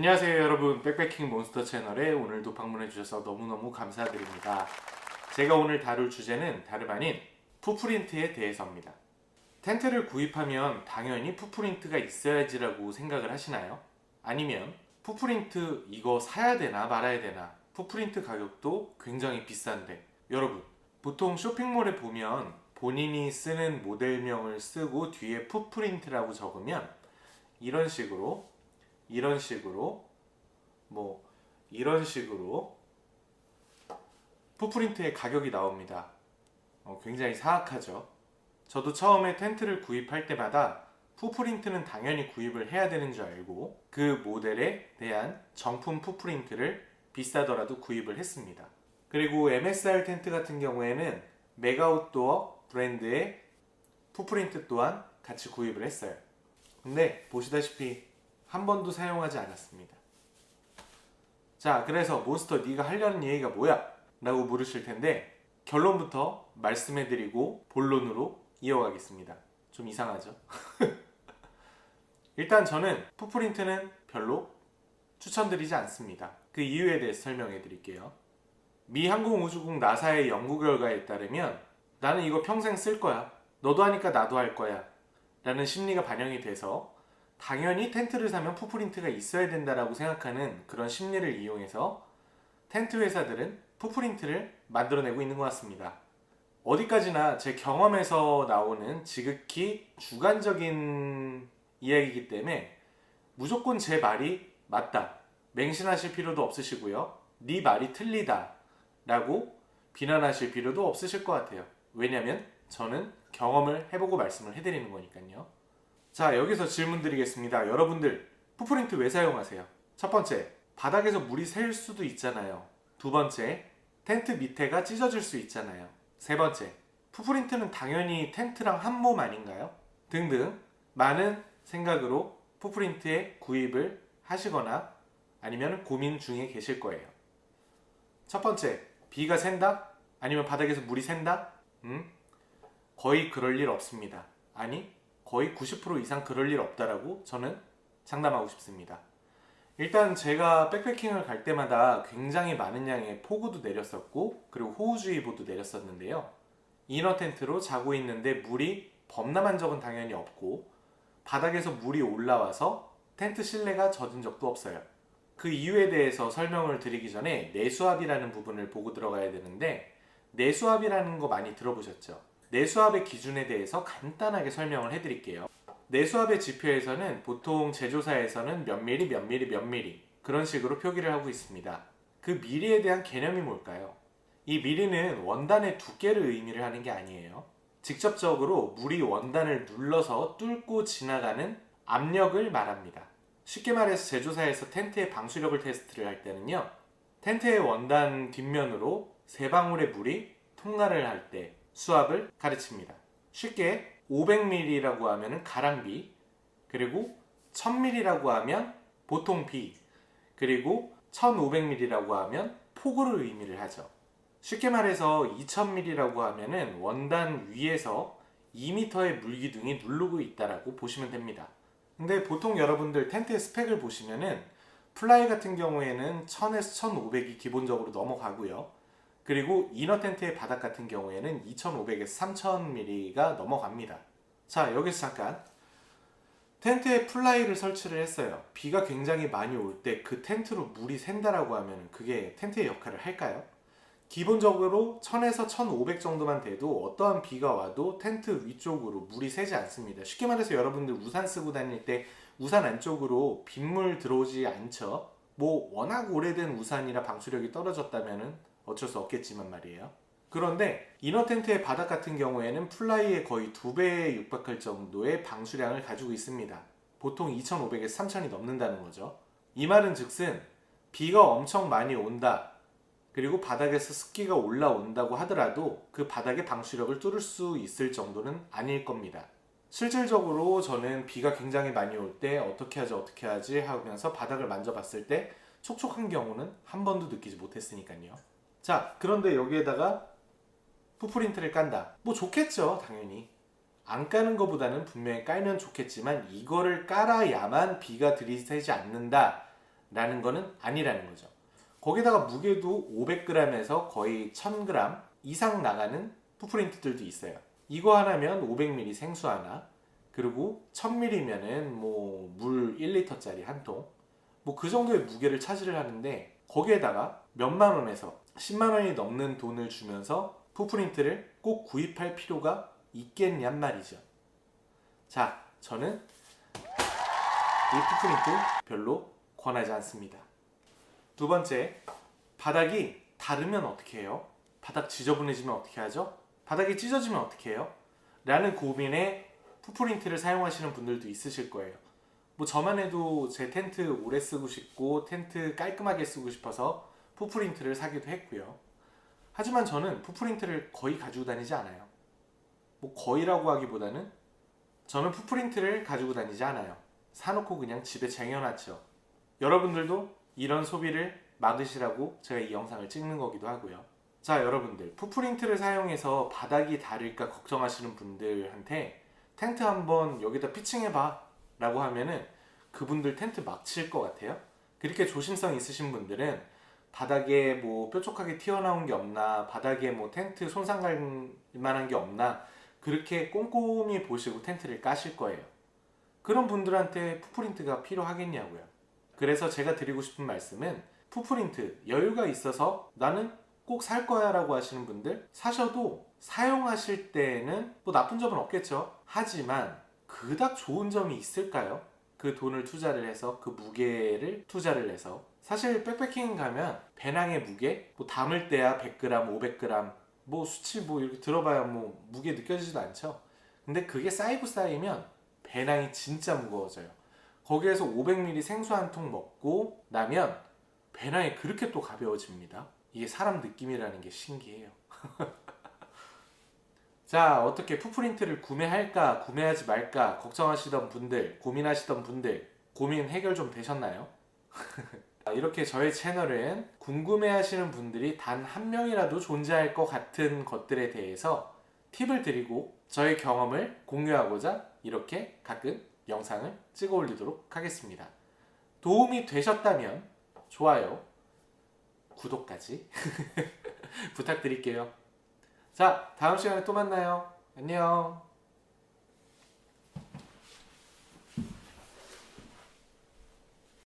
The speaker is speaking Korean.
안녕하세요 여러분. 백패킹 몬스터 채널에 오늘도 방문해 주셔서 너무너무 감사드립니다. 제가 오늘 다룰 주제는 다름 아닌 푸프린트에 대해서입니다. 텐트를 구입하면 당연히 푸프린트가 있어야지라고 생각을 하시나요? 아니면 푸프린트 이거 사야 되나 말아야 되나? 푸프린트 가격도 굉장히 비싼데. 여러분 보통 쇼핑몰에 보면 본인이 쓰는 모델명을 쓰고 뒤에 푸프린트라고 적으면 이런 식으로 이런 식으로 뭐 이런 식으로 푸프린트의 가격이 나옵니다. 어, 굉장히 사악하죠. 저도 처음에 텐트를 구입할 때마다 푸프린트는 당연히 구입을 해야 되는 줄 알고 그 모델에 대한 정품 푸프린트를 비싸더라도 구입을 했습니다. 그리고 MSR 텐트 같은 경우에는 메가웃도어 브랜드의 푸프린트 또한 같이 구입을 했어요. 근데 보시다시피 한 번도 사용하지 않았습니다. 자, 그래서 몬스터 네가 하려는 얘기가 뭐야? 라고 물으실 텐데 결론부터 말씀해드리고 본론으로 이어가겠습니다. 좀 이상하죠? 일단 저는 푸프린트는 별로 추천드리지 않습니다. 그 이유에 대해서 설명해 드릴게요. 미 항공우주국 나사의 연구 결과에 따르면 나는 이거 평생 쓸 거야. 너도 하니까 나도 할 거야. 라는 심리가 반영이 돼서 당연히 텐트를 사면 푸프린트가 있어야 된다라고 생각하는 그런 심리를 이용해서 텐트 회사들은 푸프린트를 만들어내고 있는 것 같습니다. 어디까지나 제 경험에서 나오는 지극히 주관적인 이야기이기 때문에 무조건 제 말이 맞다. 맹신하실 필요도 없으시고요. 네 말이 틀리다. 라고 비난하실 필요도 없으실 것 같아요. 왜냐면 저는 경험을 해보고 말씀을 해드리는 거니까요. 자, 여기서 질문 드리겠습니다. 여러분들, 푸프린트 왜 사용하세요? 첫 번째, 바닥에서 물이 셀 수도 있잖아요. 두 번째, 텐트 밑에가 찢어질 수 있잖아요. 세 번째, 푸프린트는 당연히 텐트랑 한 몸 아닌가요? 등등 많은 생각으로 푸프린트에 구입을 하시거나 아니면 고민 중에 계실 거예요. 첫 번째, 비가 샌다? 아니면 바닥에서 물이 샌다? 음? 거의 그럴 일 없습니다. 아니, 거의 90% 이상 그럴 일 없다라고 저는 장담하고 싶습니다. 일단 제가 백패킹을 갈 때마다 굉장히 많은 양의 폭우도 내렸었고 그리고 호우주의보도 내렸었는데요. 이너 텐트로 자고 있는데 물이 범람한 적은 당연히 없고 바닥에서 물이 올라와서 텐트 실내가 젖은 적도 없어요. 그 이유에 대해서 설명을 드리기 전에 내수압이라는 부분을 보고 들어가야 되는데 내수압이라는 거 많이 들어보셨죠? 내수압의 기준에 대해서 간단하게 설명을 해드릴게요. 내수압의 지표에서는 보통 제조사에서는 몇 미리, 몇 미리, 몇 미리 그런 식으로 표기를 하고 있습니다. 그 미리에 대한 개념이 뭘까요? 이 미리는 원단의 두께를 의미를 하는 게 아니에요. 직접적으로 물이 원단을 눌러서 뚫고 지나가는 압력을 말합니다. 쉽게 말해서 제조사에서 텐트의 방수력을 테스트를 할 때는요. 텐트의 원단 뒷면으로 세 방울의 물이 통과를 할 때 수압을 가르칩니다. 쉽게 500ml라고 하면 가랑비, 그리고 1000ml라고 하면 보통 비, 그리고 1500ml라고 하면 폭우를 의미를 하죠. 쉽게 말해서 2000ml라고 하면은 원단 위에서 2m의 물기둥이 누르고 있다라고 보시면 됩니다. 근데 보통 여러분들 텐트의 스펙을 보시면은 플라이 같은 경우에는 1000에서 1500이 기본적으로 넘어가고요. 그리고 이너 텐트의 바닥 같은 경우에는 2500에서 3000mm가 넘어갑니다. 자, 여기서 잠깐. 텐트에 플라이를 설치를 했어요. 비가 굉장히 많이 올 때 그 텐트로 물이 샌다라고 하면 그게 텐트의 역할을 할까요? 기본적으로 1000에서 1500 정도만 돼도 어떠한 비가 와도 텐트 위쪽으로 물이 새지 않습니다. 쉽게 말해서 여러분들 우산 쓰고 다닐 때 우산 안쪽으로 빗물 들어오지 않죠. 뭐 워낙 오래된 우산이라 방수력이 떨어졌다면 어쩔 수 없겠지만 말이에요. 그런데 이너 텐트의 바닥 같은 경우에는 플라이의 거의 두 배에 육박할 정도의 방수량을 가지고 있습니다. 보통 2,500에서 3,000이 넘는다는 거죠. 이 말은 즉슨 비가 엄청 많이 온다. 그리고 바닥에서 습기가 올라온다고 하더라도 그 바닥의 방수력을 뚫을 수 있을 정도는 아닐 겁니다. 실질적으로 저는 비가 굉장히 많이 올 때 어떻게 하지 어떻게 하지 하면서 바닥을 만져봤을 때 촉촉한 경우는 한 번도 느끼지 못했으니까요. 자, 그런데 여기에다가 푸프린트를 깐다. 뭐 좋겠죠, 당연히. 안 까는 것보다는 분명히 깔면 좋겠지만 이거를 깔아야만 비가 들이새지 않는다. 라는 거는 아니라는 거죠. 거기다가 무게도 500g에서 거의 1000g 이상 나가는 푸프린트들도 있어요. 이거 하나면 500ml 생수 하나, 그리고 1000ml면은 뭐 물 1리터짜리 한 통, 뭐 그 정도의 무게를 차지를 하는데 거기에다가 몇만 원에서 10만 원이 넘는 돈을 주면서 푸프린트를 꼭 구입할 필요가 있겠냔 말이죠. 자, 저는 이 푸프린트 별로 권하지 않습니다. 두 번째, 바닥이 다르면 어떻게 해요? 바닥 지저분해지면 어떻게 하죠? 바닥이 찢어지면 어떻게 해요? 라는 고민에 푸프린트를 사용하시는 분들도 있으실 거예요. 뭐 저만 해도 제 텐트 오래 쓰고 싶고 텐트 깔끔하게 쓰고 싶어서 푸프린트를 사기도 했고요. 하지만 저는 푸프린트를 거의 가지고 다니지 않아요. 뭐 거의라고 하기보다는 저는 푸프린트를 가지고 다니지 않아요. 사놓고 그냥 집에 쟁여놨죠. 여러분들도 이런 소비를 막으시라고 제가 이 영상을 찍는 거기도 하고요. 자, 여러분들. 푸프린트를 사용해서 바닥이 다를까 걱정하시는 분들한테 텐트 한번 여기다 피칭해봐 라고 하면은 그분들 텐트 막칠 것 같아요. 그렇게 조심성 있으신 분들은 바닥에 뭐 뾰족하게 튀어나온 게 없나, 바닥에 뭐 텐트 손상 갈 만한 게 없나, 그렇게 꼼꼼히 보시고 텐트를 까실 거예요. 그런 분들한테 푸프린트가 필요하겠냐고요. 그래서 제가 드리고 싶은 말씀은 푸프린트 여유가 있어서 나는 꼭 살 거야 라고 하시는 분들 사셔도 사용하실 때에는 뭐 나쁜 점은 없겠죠. 하지만 그닥 좋은 점이 있을까요? 그 돈을 투자를 해서 그 무게를 투자를 해서 사실 백패킹 가면 배낭의 무게 뭐 담을 때야 100g, 500g 뭐 수치 뭐 이렇게 들어봐야 뭐 무게 느껴지지도 않죠. 근데 그게 쌓이고 쌓이면 배낭이 진짜 무거워져요. 거기에서 500ml 생수 한 통 먹고 나면 배낭이 그렇게 또 가벼워집니다. 이게 사람 느낌이라는 게 신기해요. 자, 어떻게 푸프린트를 구매할까, 구매하지 말까 걱정하시던 분들, 고민하시던 분들, 고민 해결 좀 되셨나요? 이렇게 저의 채널은 궁금해하시는 분들이 단 한 명이라도 존재할 것 같은 것들에 대해서 팁을 드리고 저의 경험을 공유하고자 이렇게 가끔 영상을 찍어 올리도록 하겠습니다. 도움이 되셨다면 좋아요, 구독까지 부탁드릴게요. 자, 다음 시간에 또 만나요. 안녕.